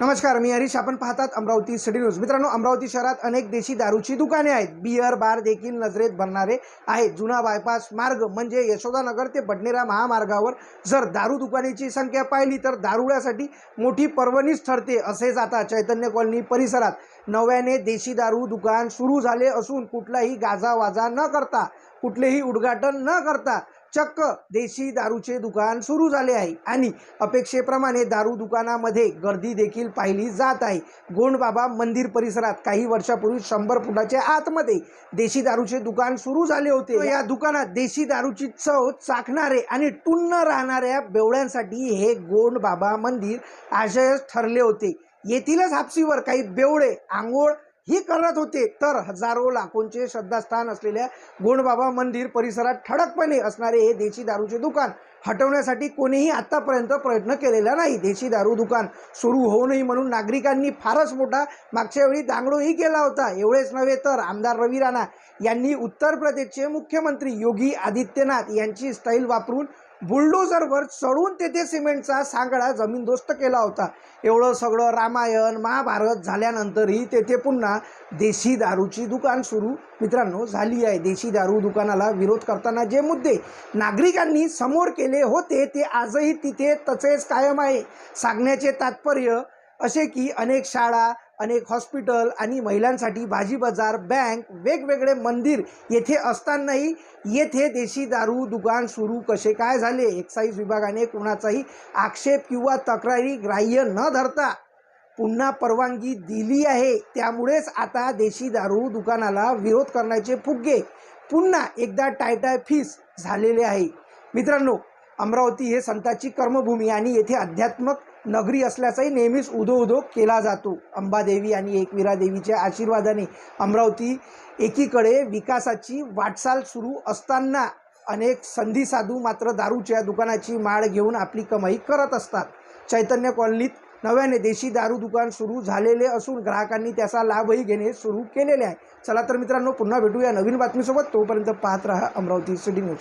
नमस्कार मी हरीश. आपण पाहतात अमरावती सिटी न्यूज मित्रांनो अमरावती शहरात अनेक देशी दारूची दुकाने आहेत. बियर बार देखील नजरेत भरणारे आहेत. जुना बायपास मार्ग म्हणजे यशोदानगर ते बडनेरा महामार्गावर जर दारू दुकानेची संख्या पाहिली तर दारुड्यासाठी मोठी पर्वणीच ठरते असेच आता चैतन्य कॉलनी परिसरात. नव्याने देशी दारू दुकान सुरू झाले असून कुठलाही गाजावाजा न करता कुठलेही उद्घाटन न करता चक्क देशी दारूचे दुकान सुरू झाले आहे आणि अपेक्षेप्रमाणे दारू दुकानामध्ये गर्दी देखील पाहिली जात आहे. गोंडबाबा मंदिर परिसरात काही वर्षापूर्वी शंभर फुटाच्या आतमध्ये देशी दारूचे दुकान सुरू झाले होते. या दुकानात देशी दारूची चव चाखणारे आणि टुन्न राहणाऱ्या बेवड्यांसाठी हे गोंडबाबा मंदिर आशयच ठरले होते. येथीलच हापसीवर काही बेवडे आंघोळ ही करत होते. तर हजारो लाखोंचे श्रद्धास्थान असलेल्या गोंडबाबा मंदिर परिसरात ठळकपणे असणारे हे देशी दारूचे दुकान हटवण्यासाठी कोणीही आतापर्यंत प्रयत्न केलेला नाही. देशी दारू दुकान सुरू होऊ नये म्हणून नागरिकांनी फारच मोठा मागच्या वेळी दांगडोही केला होता. एवढेच नव्हे तर आमदार रवी राणा यांनी उत्तर प्रदेशचे मुख्यमंत्री योगी आदित्यनाथ यांची स्टाईल वापरून बुलडोझरवर चढून तेथे सिमेंटचा सांगडा जमीनदोस्त केला होता. एवढं सगळं रामायण महाभारत झाल्यानंतरही तेथे पुन्हा देशी दारूची दुकान सुरू. मित्रांनो झाली आहे. देशी दारू दुकानाला विरोध करताना जे मुद्दे नागरिकांनी समोर केले होते ते आजही तिथे तसेच कायम आहे. सांगण्याचे तात्पर्य असे की अनेक शाळा अनेक हॉस्पिटल आणि महिलांसाठी भाजी बाजार बँक वेगवेगळे मंदिर येथे असतानाही येथे देशी दारू दुकान सुरू कसे काय झाले? एक्साईज विभागाने कोणाचाही आक्षेप किंवा तक्रारी ग्राह्य न धरता पुन्हा परवानगी दिली आहे. त्यामुळेच आता देशी दारू दुकानाला विरोध करण्याचे फुगे पुन्हा एकदा टायटाय फीस झालेले आहे. मित्रांनो अमरावती हे संताची कर्मभूमी आणि येथे अध्यात्मक नगरी असल्याचाही नेहमीच उदो उदो केला जातो. अंबादेवी आणि एकविरा देवीच्या आशीर्वादाने अमरावती एकीकडे विकासाची वाटचाल सुरू असताना अनेक संधी साधू मात्र दारूच्या दुकानाची माळ घेऊन आपली कमाई करत असतात. चैतन्य कॉलनीत नव्याने देशी दारू दुकान सुरू झालेले असून ग्राहकांनी त्याचा लाभही घेणे सुरू केलेले आहे. चला तर मित्रांनो पुन्हा भेटूया नवीन बातमीसोबत. तोपर्यंत पाहत रहा अमरावती सिटी न्यूज.